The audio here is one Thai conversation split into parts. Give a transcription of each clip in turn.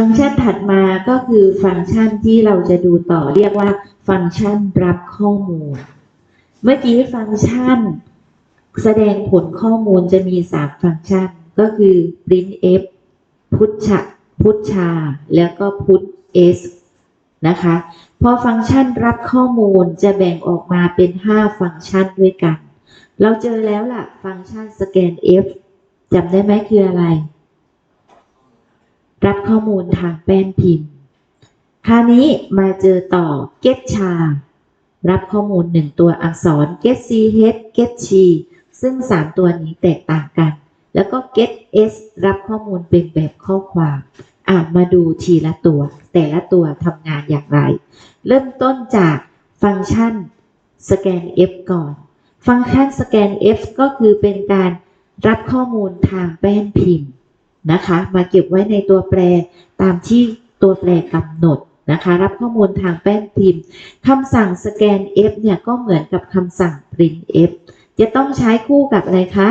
ฟังก์ชันถัดมาก็คือฟังก์ชันที่เราจะดูต่อเรียกว่าฟังก์ชันรับข้อมูล เมื่อกี้ฟังก์ชัน แสดงผลข้อมูลจะมี 3 ฟังก์ชัน ก็คือ print f พุทชะพุทชา แล้วก็พุท s นะคะ พอฟังก์ชันรับข้อมูลจะแบ่งออกมาเป็น 5 ฟังก์ชันด้วยกัน เราเจอแล้วล่ะ ฟังก์ชันสแกน f จำได้ไหมคืออะไร รับข้อมูลทางแป้นพิมพ์ คราวนี้มาเจอต่อ get ชา รับข้อมูล 1 ตัวอักษร get ch get chi ซึ่ง 3 ตัวนี้แตกต่างกัน แล้วก็ get s รับข้อมูลเป็นแบบข้อความอ่ามาดูทีละตัว แต่ละตัวทำงานอย่างไร เริ่มต้นจากฟังก์ชัน scan f ก่อน ฟังก์ชัน scan f ก็คือเป็นการรับข้อมูลทางแป้นพิมพ์ นะคะ มาเก็บไว้ในตัวแปรตามที่ตัวแปรกำหนดนะคะ รับข้อมูลทางแป้นพิมพ์คำสั่ง scan f เนี่ยก็เหมือนกับคำสั่ง print f จะต้องใช้คู่กับอะไรคะ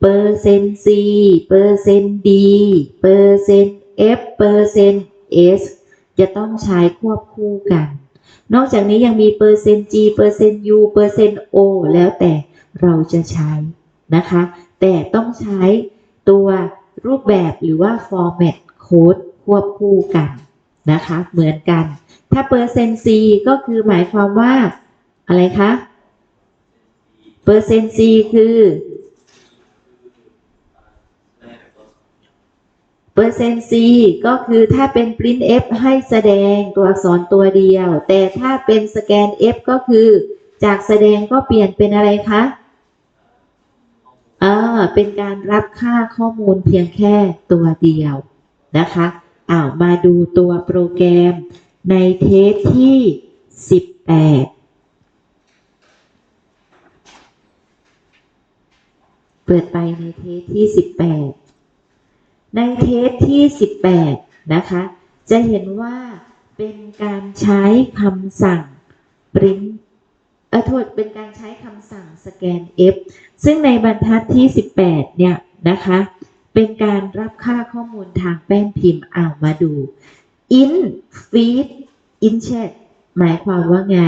เปอร์เซ็นต์ c เปอร์เซ็นต์ d เปอร์เซ็นต์ f เปอร์เซ็นต์ s จะต้องใช้ควบคู่กัน นอกจากนี้ยังมีเปอร์เซ็นต์ g เปอร์เซ็นต์ u เปอร์เซ็นต์ o แล้วแต่เราจะใช้นะคะ แต่ต้องใช้ตัว รูปแบบหรือว่า format code ควบคู่กันนะคะ เหมือนกัน ถ้าเปอร์เซ็นต์ c ก็คือหมายความว่าอะไรคะเปอร์เซ็นต์ c คือเปอร์เซ็นต์ c ก็คือถ้าเป็น print f ให้แสดงตัวอักษรตัวเดียว แต่ถ้าเป็น scan f ก็คือจากแสดงก็เปลี่ยนเป็นอะไรคะ อ่าเป็นการรับค่าข้อมูลเพียงแค่ตัวเดียวนะคะอ้าวมาดูตัวโปรแกรมในเทสที่ 18 เปิดไปในเทสที่ 18 ในเทสที่ 18 นะคะ จะเห็นว่าเป็นการใช้คำสั่ง print เออโทษเป็นการใช้คำสั่ง scan f ซึ่งในบรรทัดที่ 18 เนี่ยนะคะ เป็นการรับค่าข้อมูลทางแป้นพิมพ์เอามาดู in feed in chat หมายความว่าไง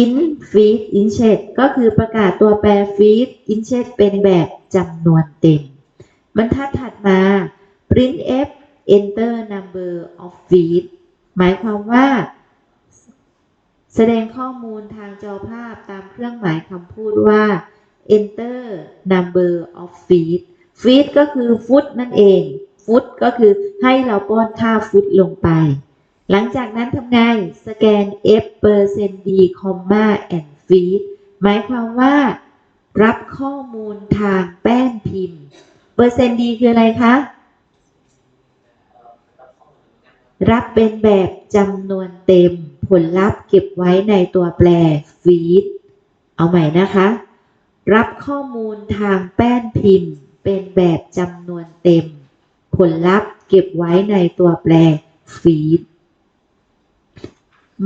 in feed in chat ก็คือประกาศตัวแปร feed in chat เป็นแบบจำนวนเต็ม บรรทัดถัดมา print f enter number of feed หมายความว่า แสดงข้อมูลทางจอภาพตามเครื่องหมายคำพูดว่า enter number of feet feet ก็คือฟุตนั่นเอง ฟุตก็คือให้เราป้อนค่าฟุตลงไป หลังจากนั้นทำไง สแกน f percent d comma and feet หมายความว่า รับข้อมูลทางแป้นพิมพ์ เปอร์เซ็นต์ดีคืออะไรคะ รับเป็นแบบจำนวนเต็ม ผลลัพธ์เก็บไว้ในตัวแปร feed เอาใหม่นะคะ รับข้อมูลทางแป้นพิมพ์ เป็นแบบจำนวนเต็ม ผลลัพธ์เก็บไว้ในตัวแปร feed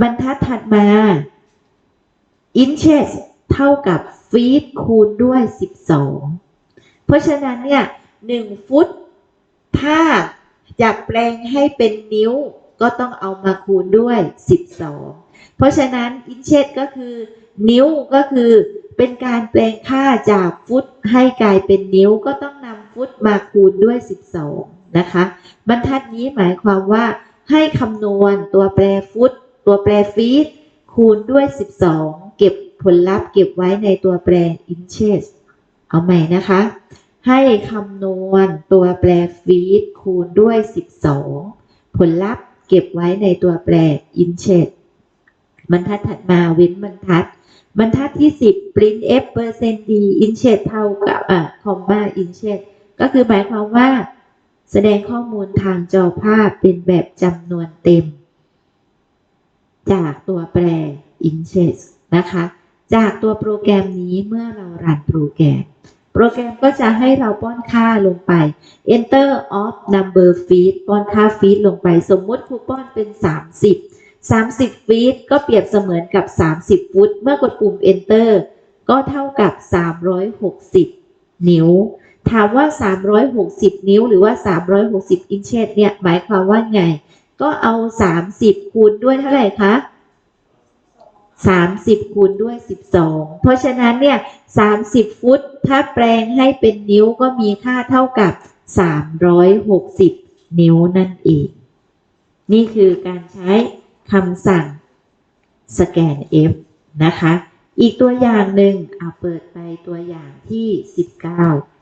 บรรทัดถัดมา inches เท่ากับ feet คูณด้วย 12 เพราะฉะนั้นเนี่ย 1 ฟุต ถ้าจะแปลงให้เป็นนิ้วก็ต้องเอามาคูณด้วย 12 เพราะฉะนั้น inches ก็คือนิ้วก็คือ เป็นการแปลงค่าจากฟุตให้กลายเป็นนิ้วก็ต้องนำฟุตมาคูณด้วย 12 นะคะ บรรทัดนี้หมายความว่าให้คำนวณตัวแปรฟุต ตัวแปรฟีตคูณด้วย 12 เก็บผลลัพธ์เก็บไว้ในตัวแปร inches เอาใหม่นะคะ ให้คำนวณตัวแปรฟีตคูณด้วย 12 ผลลัพธ์เก็บไว้ในตัวแปร inches บรรทัดถัดมาเว้นบรรทัด บรรทัดที่ 10 print f percent d inches เท่ากับอะ comma inches ก็คือหมายความว่า แสดงข้อมูลทางจอภาพเป็นแบบจำนวนเต็ม จากตัวแปร inches นะคะ จากตัวโปรแกรมนี้เมื่อเรารันโปรแกรม โปรแกรมก็จะให้เราป้อนค่าลงไป enter of number feet ป้อนค่า feet ลงไป สมมติครูป้อนเป็น 30 30 feet ก็เปรียบเสมือนกับ 30 ฟุต เมื่อกดปุ่ม enter ก็เท่ากับ 360 นิ้ว ถามว่า 360 นิ้วหรือว่า 360 อินเชสเนี่ย หมายความว่าไง ก็เอา 30 คูณด้วยเท่าไหร่คะ30 คูณด้วย 12 เพราะฉะนั้นเนี่ย 30 ฟุต ถ้าแปลงให้เป็นนิ้วก็มีค่าเท่ากับ 360 นิ้วนั่นเอง นี่คือการใช้ คำสั่งสแกน F นะคะ อีกตัวอย่างหนึ่งเอาเปิดไปตัวอย่างที่ 19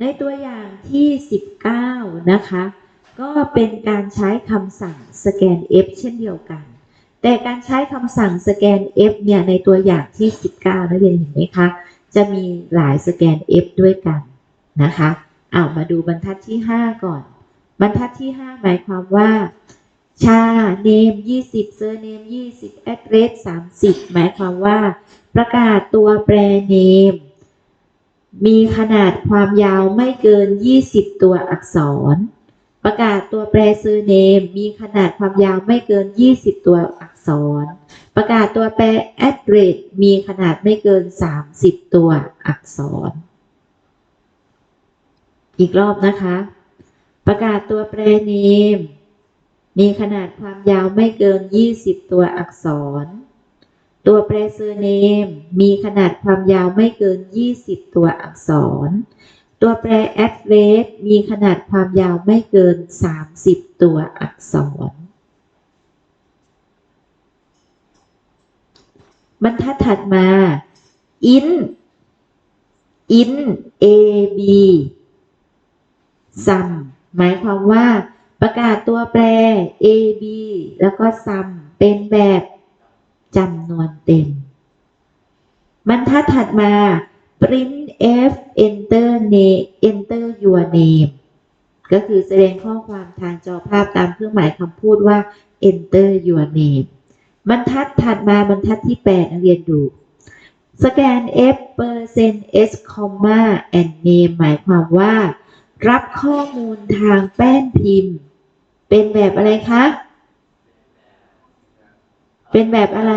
ในตัวอย่างที่ 19 นะคะ ก็เป็นการใช้คำสั่งสแกน F เช่นเดียวกัน แต่การใช้คำสั่งสแกน F เนี่ยในตัวอย่างที่ 19นักเรียนเห็นไหมคะ จะมีหลายสแกน F ด้วยกันนะคะ อามาดูบรรทัดที่5ก่อน บรรทัดที่5หมายความว่า ชาเนม20เซอร์เนม20แอดเรส30หมายความว่า ประกาศตัวแปรเนม มีขนาดความยาวไม่เกิน20ตัวอักษร ประกาศตัวแปรเซอร์เนม มีขนาดความยาวไม่เกิน20ตัวอักษร ประกาศตัวแปร address มีขนาดไม่เกิน30ตัวอักษร อีกรอบนะคะ ประกาศตัวแปรเนม มีขนาดความยาวไม่เกิน 20 ตัวอักษร ตัวแปรเซอร์เนม มีขนาดความยาวไม่เกิน 20 ตัวอักษร ตัวแปร address มีขนาดความยาวไม่เกิน 30 ตัวอักษร บรรทัดถัดมา in in a b sum หมายความว่าประกาศตัวแปร a b แล้วก็ sum เป็นแบบจำนวนเต็ม บรรทัดถัดมา print f enter name enter your name ก็คือแสดงข้อความทางจอภาพตามเครื่องหมายคำพูดว่า enter your name บรรทัดถัดมาบรรทัดที่ 8 นักเรียนดูสแกน f percent s comma and name หมายความว่า รับข้อมูลทางแป้นพิมพ์ เป็นแบบอะไรคะ เป็นแบบอะไร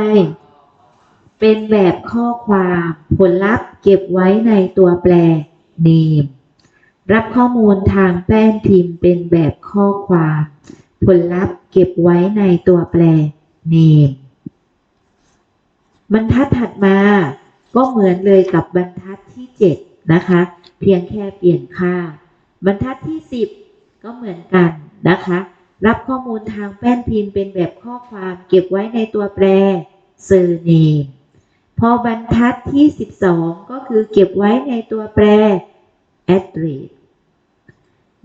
เป็นแบบข้อความผลลัพธ์เก็บไว้ในตัวแปร name รับข้อมูลทางแป้นพิมพ์ เป็นแบบข้อความ ผลลัพธ์เก็บไว้ในตัวแปร name บรรทัดถัดมาก็เหมือนเลยกับบรรทัดที่ 7 นะคะ เพียงแค่เปลี่ยนค่า บรรทัดที่ 10 ก็เหมือนกันนะคะ รับข้อมูลทางแป้นพิมพ์เป็นแบบข้อความเก็บไว้ในตัวแปร surname พอบรรทัดที่ 12 ก็คือเก็บไว้ในตัวแปร address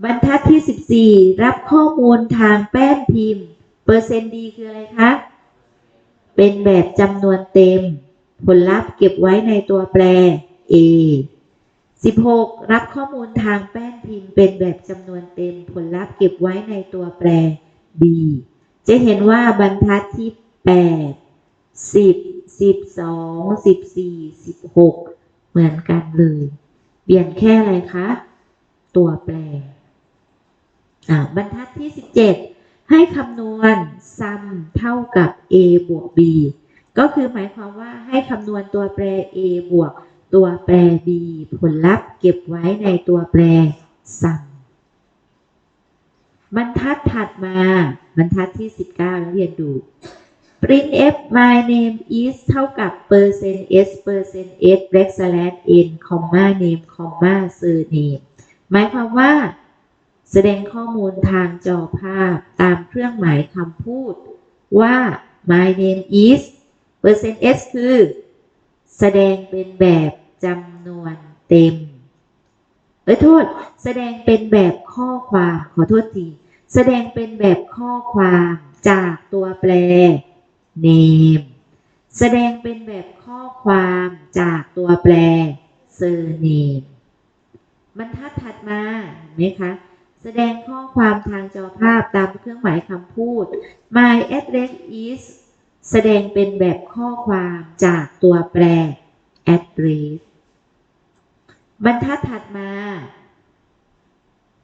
บรรทัดที่ 14 รับข้อมูลทางแป้นพิมพ์ เปอร์เซ็นต์ดีคืออะไรคะ เป็นแบบจำนวนเต็ม ผลลัพธ์เก็บไว้ในตัวแปร A 16 รับข้อมูลทางแป้นพิมพ์เป็นแบบจำนวนเต็มผลลัพธ์เก็บไว้ในตัวแปร B จะเห็นว่าบรรทัดที่ 8 10 12 14 16 เหมือนกันเลย เปลี่ยนแค่อะไรคะ ตัวแปร อ่าบรรทัดที่ 17 ให้คำนวณ sum เท่ากับ a บวก b ก็คือหมายความว่าให้คำนวณตัวแปร a บวก ตัวแปร b ผลลัพธ์เก็บไว้ในตัวแปร sum บรรทัดถัดมาบรรทัดที่ 19นักเรียนดู print f my name is เท่ากับ percent s percent s backslash n comma name comma surname หมายความว่า แสดงข้อมูลทางจอภาพตามเครื่องหมายคำพูด ว่า my name is percent s คือ แสดงเป็นแบบ จำนวนเต็ม เอ้ยโทษ แสดงเป็นแบบข้อความขอโทษที แสดงเป็นแบบข้อความจากตัวแปร name แสดงเป็นแบบข้อความจากตัวแปร surname บรรทัดถัดมาเห็นไหมคะ แสดงข้อความทางจอภาพตามเครื่องหมายคำพูด my address is แสดงเป็นแบบข้อความจากตัวแปร address บรรทัดถัดมา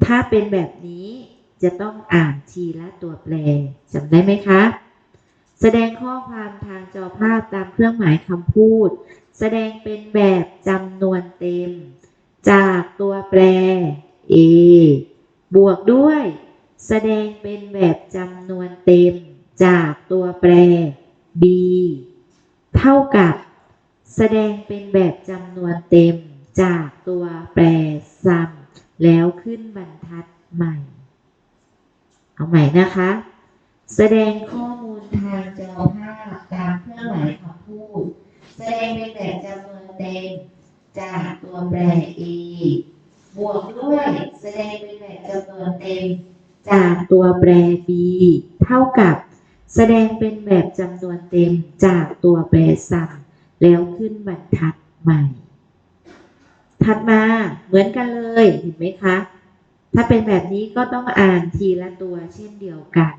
ถ้าเป็นแบบนี้จะต้องอ่านทีละตัวแปรจำได้ไหมคะ แสดงข้อความทางจอภาพตามเครื่องหมายคำพูด แสดงเป็นแบบจำนวนเต็ม จากตัวแปร A บวกด้วย แสดงเป็นแบบจำนวนเต็ม จากตัวแปร B เท่ากับ แสดงเป็นแบบจำนวนเต็ม จากตัวแปร sum แล้วขึ้นบรรทัดใหม่ เอาใหม่นะคะ แสดงข้อมูลทางจอภาพตามเครื่องหมายคำพูด แสดงเป็นแบบจำนวนเต็มจากตัวแปร A บวกด้วยแสดงเป็นแบบจำนวนเต็ม จากตัวแปร B เท่ากับ แสดงเป็นแบบจำนวนเต็มจากตัวแปร sum แล้วขึ้นบรรทัดใหม่ ถัดมาเหมือนกันเลยเห็นไหมคะ ถ้าเป็นแบบนี้ก็ต้องอ่านทีละตัวเช่นเดียวกัน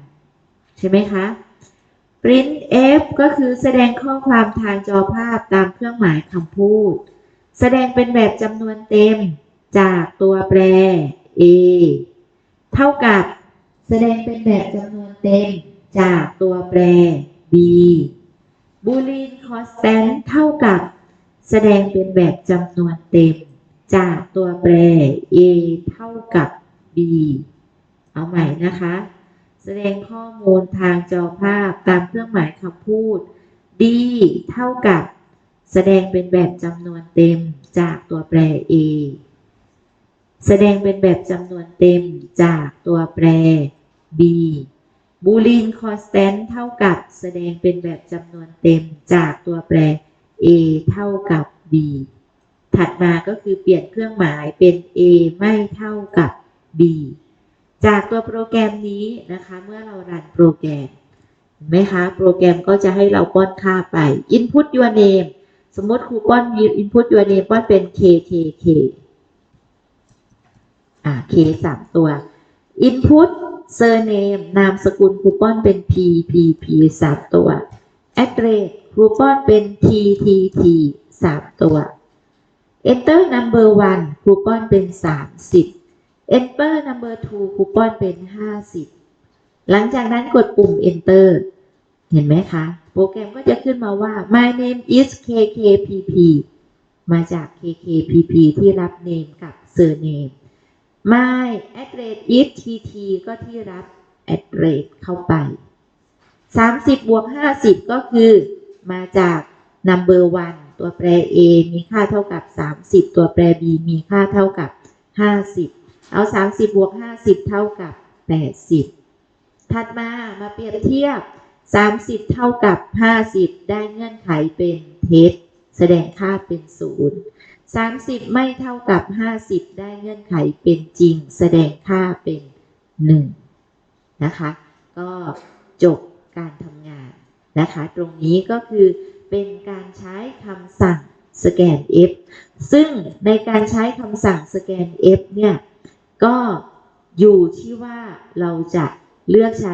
ใช่ไหมคะ print f ก็คือแสดงข้อความทางจอภาพตามเครื่องหมายคำพูด แสดงเป็นแบบจำนวนเต็มจากตัวแปร a เท่ากับแสดงเป็นแบบจำนวนเต็มจากตัวแปร b boolean constant เท่ากับ แสดงเป็นแบบจำนวนเต็ม จากตัวแปร a เท่ากับ b เอาใหม่นะคะ แสดงข้อมูลทางจอภาพตามเครื่องหมายคำพูด d เท่ากับ แสดงเป็นแบบจำนวนเต็มจากตัวแปร a แสดงเป็นแบบจำนวนเต็มจากตัวแปร b boolean constant เท่ากับแสดงเป็นแบบจำนวนเต็มจากตัวแปร a เท่ากับ b ถัดมาก็คือเปลี่ยนเครื่องหมายเป็น a ไม่เท่ากับ b จากตัวโปรแกรมนี้นะคะ เมื่อเรารันโปรแกรมไหมคะ โปรแกรมก็จะให้เราป้อนค่าไป input your name สมมติครูป้อน input your name ป้อนเป็น k k k อ่า k สามตัว input surname นามสกุลครูป้อนเป็น p p p สามตัว address ครูป้อนเป็น t t t สามตัว enter number one คูปอนเป็นสามสิบ enter number two คูปองเป็น 50 หลังจากนั้นกดปุ่ม enter เห็นไหมคะ โปรแกรมก็จะขึ้นมาว่า my name is kkpp มาจาก kkpp ที่รับ name กับ surname my address is tt ก็ที่รับ address เข้าไป 30 บวก 50 ก็คือมาจาก number one ตัวแปร a มีค่าเท่ากับ 30 ตัวแปร b มีค่าเท่ากับ 50 เอา 30 บวก 50 เท่ากับ 80 ถัดมามาเปรียบเทียบ 30 เท่ากับ 50 ได้เงื่อนไขเป็นเท็จแสดงค่าเป็น 0 30 ไม่เท่ากับ 50 ได้เงื่อนไขเป็นจริง แสดงค่าเป็น 1 นะคะ ก็จบการทำงานนะคะ ตรงนี้ก็คือ เป็นการใช้คำสั่งสแกน F ซึ่งในการใช้คำสั่งสแกน F เนี่ย ก็อยู่ที่ว่าเราจะเลือกใช้